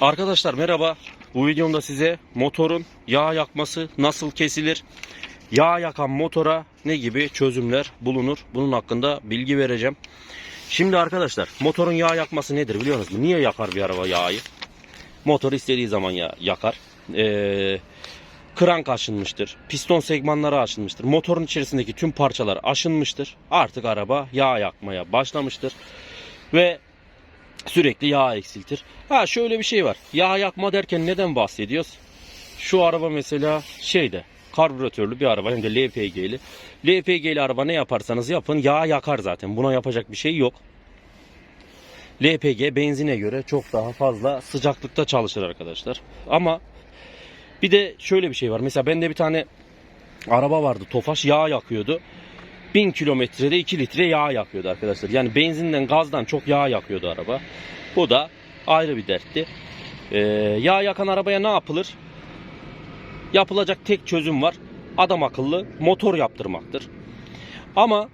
Arkadaşlar merhaba. Bu videomda size motorun yağ yakması nasıl kesilir? Yağ yakan motora ne gibi çözümler bulunur? Bunun hakkında bilgi vereceğim. Şimdi arkadaşlar motorun yağ yakması nedir biliyor musunuz? Niye yakar bir araba yağı? Motor istediği zaman ya yakar. Ee, krank aşınmıştır. Piston segmanları aşınmıştır. Motorun içerisindeki tüm parçalar aşınmıştır. Artık araba yağ yakmaya başlamıştır. Ve sürekli yağ eksiltir. Ha şöyle bir şey var. Yağ yakma derken neden bahsediyoruz? Şu araba mesela şeyde karbüratörlü bir araba hem de LPG'li. LPG'li araba ne yaparsanız yapın yağ yakar zaten. Buna yapacak bir şey yok. LPG benzine göre çok daha fazla sıcaklıkta çalışır arkadaşlar. Ama bir de şöyle bir şey var. Mesela bende bir tane araba vardı. Tofaş yağ yakıyordu. 1000 kilometrede 2 litre yağ yakıyordu arkadaşlar. Yani benzinden gazdan çok yağ yakıyordu araba. Bu da ayrı bir dertti. Ee, yağ yakan arabaya ne yapılır? Yapılacak tek çözüm var. Adam akıllı motor yaptırmaktır. Ama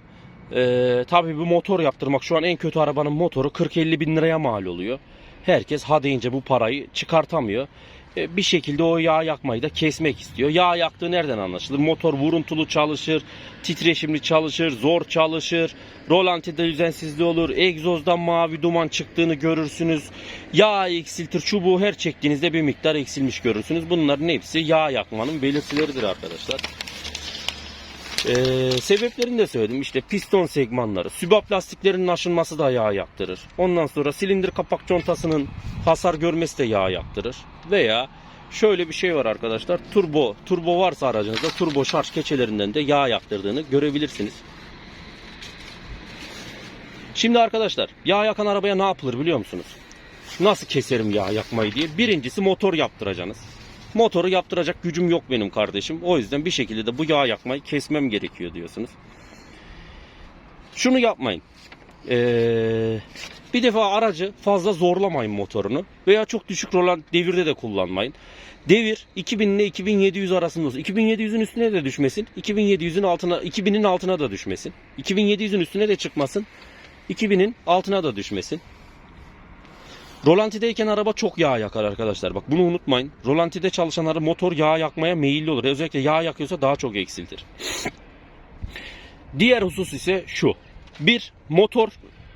e, tabii bu motor yaptırmak şu an en kötü arabanın motoru 40-50 bin liraya mal oluyor. Herkes ha deyince bu parayı çıkartamıyor. E, bir şekilde o yağ yakmayı da kesmek istiyor. Yağ yaktığı nereden anlaşılır? Motor vuruntulu çalışır, titreşimli çalışır, zor çalışır, rolantide düzensizliği olur, egzozdan mavi duman çıktığını görürsünüz. Yağ eksiltir, çubuğu her çektiğinizde bir miktar eksilmiş görürsünüz. Bunların hepsi yağ yakmanın belirtileridir arkadaşlar. Ee, sebeplerini de söyledim. İşte piston segmanları, sübap lastiklerinin aşınması da yağ yaktırır. Ondan sonra silindir kapak contasının hasar görmesi de yağ yaktırır. Veya şöyle bir şey var arkadaşlar. Turbo, turbo varsa aracınızda turbo şarj keçelerinden de yağ yaktırdığını görebilirsiniz. Şimdi arkadaşlar yağ yakan arabaya ne yapılır biliyor musunuz? Nasıl keserim yağ yakmayı diye. Birincisi motor yaptıracaksınız. Motoru yaptıracak gücüm yok benim kardeşim. O yüzden bir şekilde de bu yağ yakmayı kesmem gerekiyor diyorsunuz. Şunu yapmayın. Ee, bir defa aracı fazla zorlamayın motorunu. Veya çok düşük olan devirde de kullanmayın. Devir 2000 ile 2700 arasında olsun. 2700'ün üstüne de düşmesin. 2700'ün altına 2000'in altına da düşmesin. 2700'ün üstüne de çıkmasın. 2000'in altına da düşmesin. Rolantideyken araba çok yağ yakar arkadaşlar. Bak bunu unutmayın. Rolantide çalışan motor yağ yakmaya meyilli olur. Özellikle yağ yakıyorsa daha çok eksiltir. Diğer husus ise şu. Bir motor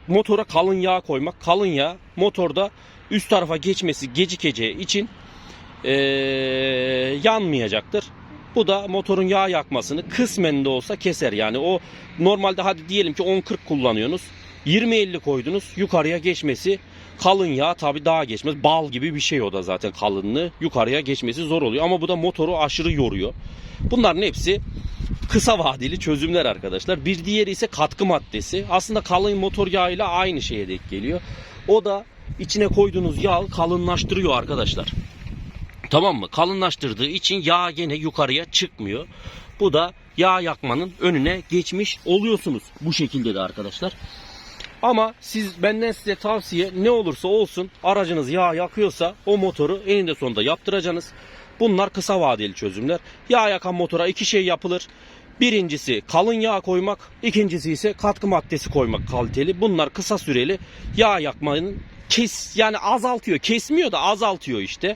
motora kalın yağ koymak. Kalın yağ motorda üst tarafa geçmesi gecikeceği için ee, yanmayacaktır. Bu da motorun yağ yakmasını kısmen de olsa keser. Yani o normalde hadi diyelim ki 10-40 kullanıyorsunuz. 20-50 koydunuz yukarıya geçmesi kalın yağ tabi daha geçmez. Bal gibi bir şey o da zaten kalınlığı. Yukarıya geçmesi zor oluyor ama bu da motoru aşırı yoruyor. Bunların hepsi kısa vadeli çözümler arkadaşlar. Bir diğeri ise katkı maddesi. Aslında kalın motor yağıyla aynı şeye denk geliyor. O da içine koyduğunuz yağ kalınlaştırıyor arkadaşlar. Tamam mı? Kalınlaştırdığı için yağ gene yukarıya çıkmıyor. Bu da yağ yakmanın önüne geçmiş oluyorsunuz. Bu şekilde de arkadaşlar. Ama siz benden size tavsiye ne olursa olsun aracınız yağ yakıyorsa o motoru eninde sonunda yaptıracaksınız. Bunlar kısa vadeli çözümler. Yağ yakan motora iki şey yapılır. Birincisi kalın yağ koymak, ikincisi ise katkı maddesi koymak kaliteli. Bunlar kısa süreli yağ yakmanın kes yani azaltıyor. Kesmiyor da azaltıyor işte.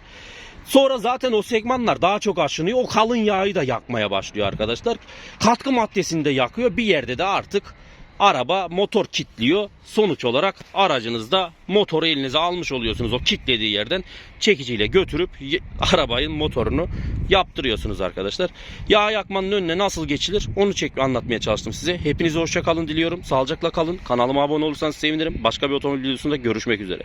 Sonra zaten o segmanlar daha çok aşınıyor. O kalın yağı da yakmaya başlıyor arkadaşlar. Katkı maddesini de yakıyor. Bir yerde de artık araba motor kitliyor. Sonuç olarak aracınızda motoru elinize almış oluyorsunuz. O kitlediği yerden çekiciyle götürüp arabanın motorunu yaptırıyorsunuz arkadaşlar. Yağ yakmanın önüne nasıl geçilir onu çek anlatmaya çalıştım size. Hepinize hoşça kalın diliyorum. Sağlıcakla kalın. Kanalıma abone olursanız sevinirim. Başka bir otomobil videosunda görüşmek üzere.